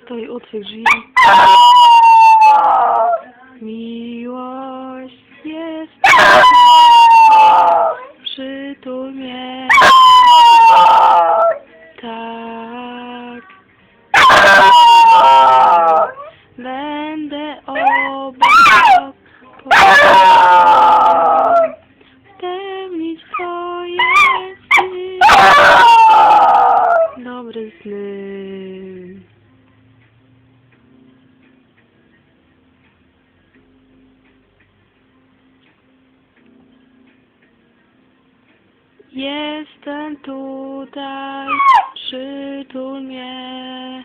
Tutaj otwórz drzwi. Miłość jest przytul. Jestem tutaj, przytul mnie.